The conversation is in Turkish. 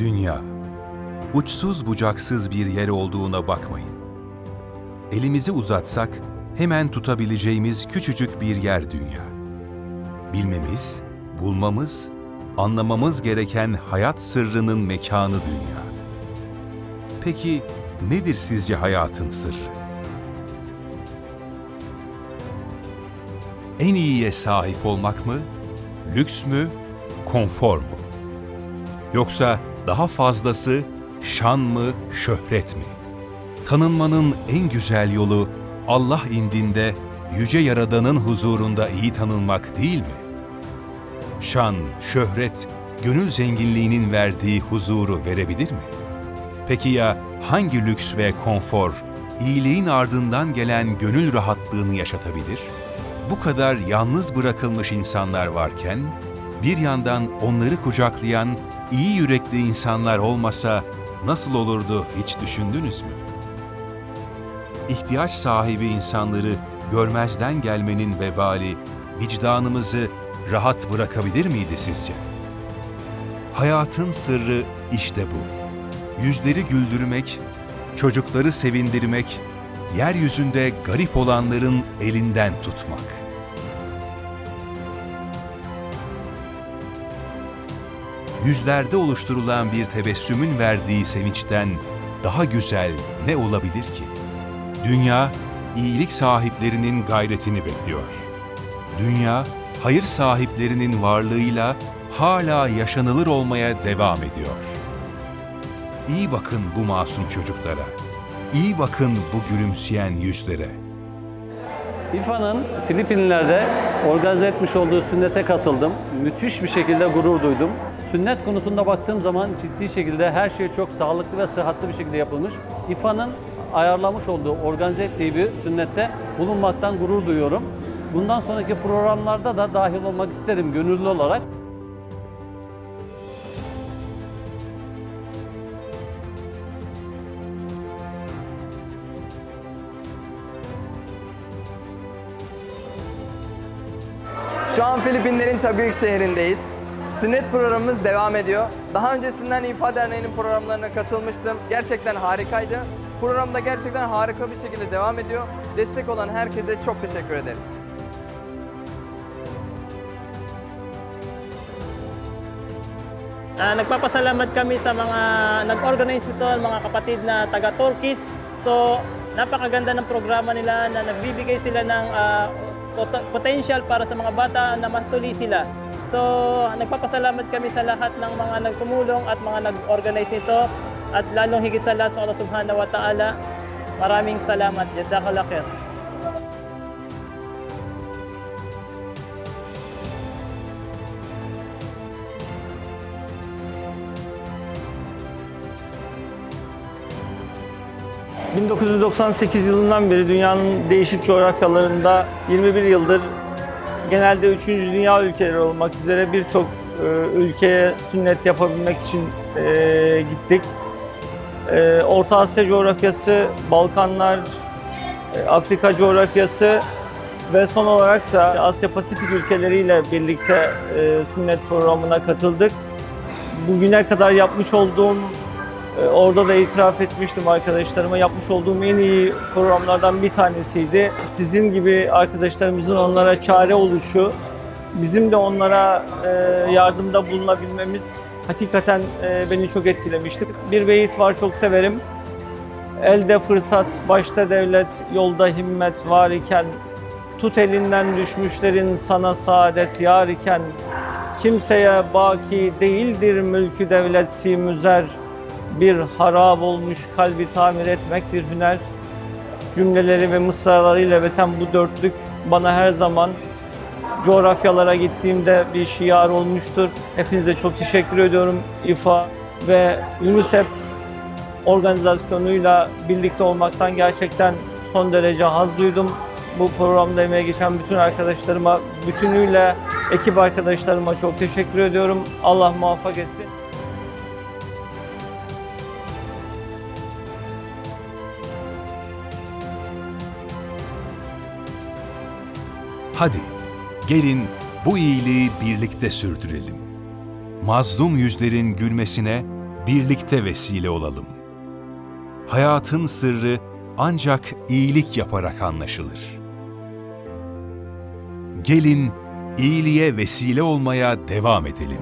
Dünya, uçsuz bucaksız bir yer olduğuna bakmayın. Elimizi uzatsak hemen tutabileceğimiz küçücük bir yer dünya. Bilmemiz, bulmamız, anlamamız gereken hayat sırrının mekanı dünya. Peki nedir sizce hayatın sırrı? En iyiye sahip olmak mı? Lüks mü? Konfor mu? Yoksa daha fazlası şan mı, şöhret mi? Tanınmanın en güzel yolu Allah indinde yüce Yaradan'ın huzurunda iyi tanınmak değil mi? Şan, şöhret, gönül zenginliğinin verdiği huzuru verebilir mi? Peki ya hangi lüks ve konfor iyiliğin ardından gelen gönül rahatlığını yaşatabilir? Bu kadar yalnız bırakılmış insanlar varken bir yandan onları kucaklayan iyi yürekli insanlar olmasa nasıl olurdu hiç düşündünüz mü? İhtiyaç sahibi insanları görmezden gelmenin vebali vicdanımızı rahat bırakabilir miydi sizce? Hayatın sırrı işte bu. Yüzleri güldürmek, çocukları sevindirmek, yeryüzünde garip olanların elinden tutmak. Yüzlerde oluşturulan bir tebessümün verdiği sevinçten daha güzel ne olabilir ki? Dünya, iyilik sahiplerinin gayretini bekliyor. Dünya, hayır sahiplerinin varlığıyla hala yaşanılır olmaya devam ediyor. İyi bakın bu masum çocuklara. İyi bakın bu gülümseyen yüzlere. İFA'nın Filipinler'de organize etmiş olduğu sünnete katıldım. Müthiş bir şekilde gurur duydum. Sünnet konusunda baktığım zaman ciddi şekilde her şey çok sağlıklı ve sıhhatli bir şekilde yapılmış. İFA'nın ayarlamış olduğu, organize ettiği bir sünnette bulunmaktan gurur duyuyorum. Bundan sonraki programlarda da dahil olmak isterim gönüllü olarak. Şu an Filipinlerin Taguig şehrindeyiz. Sünnet programımız devam ediyor. Daha öncesinden İfa Derneği'nin programlarına katılmıştım. Gerçekten harikaydı. Program da gerçekten harika bir şekilde devam ediyor. Destek olan herkese çok teşekkür ederiz. Ah, nagpapasalamat kami sa mga nag-organize nito, mga kapatid na taga Turkish. So, napakaganda ng programa nila na nagbibigay sila ng pot- potential para sa mga bata na mantuli sila. So, nagpapasalamat kami sa lahat ng mga nagtumulong at mga nag-organize nito at lalong higit sa lahat sa Allah Subhanahu wa Ta'ala. Maraming salamat. Jazakallah khair. ...1998 yılından beri dünyanın değişik coğrafyalarında 21 yıldır genelde 3. dünya ülkeleri olmak üzere birçok e, ülkeye sünnet yapabilmek için e, gittik. E, Orta Asya coğrafyası, Balkanlar, Afrika coğrafyası ve son olarak da Asya Pasifik ülkeleriyle birlikte sünnet programına katıldık. Bugüne kadar yapmış olduğum, orada da itiraf etmiştim arkadaşlarıma, yapmış olduğum en iyi programlardan bir tanesiydi. Sizin gibi arkadaşlarımızın onlara çare oluşu, bizim de onlara e, yardımda bulunabilmemiz hakikaten e, beni çok etkilemişti. Bir beyit var çok severim. Elde fırsat, başta devlet, yolda himmet var iken, tut elinden düşmüşlerin sana saadet yar iken, kimseye baki değildir mülkü devlet müzer, bir harap olmuş kalbi tamir etmektir hüner. Cümleleri ve mısralarıyla beten bu dörtlük bana her zaman coğrafyalara gittiğimde bir şiar olmuştur. Hepinize çok teşekkür ediyorum. İFA ve UNICEF organizasyonuyla birlikte olmaktan gerçekten son derece haz duydum. Bu programda emeğe geçen bütün arkadaşlarıma, bütünüyle ekip arkadaşlarıma çok teşekkür ediyorum. Allah muvaffak etsin. Hadi gelin bu iyiliği birlikte sürdürelim. Mazlum yüzlerin gülmesine birlikte vesile olalım. Hayatın sırrı ancak iyilik yaparak anlaşılır. Gelin iyiliğe vesile olmaya devam edelim.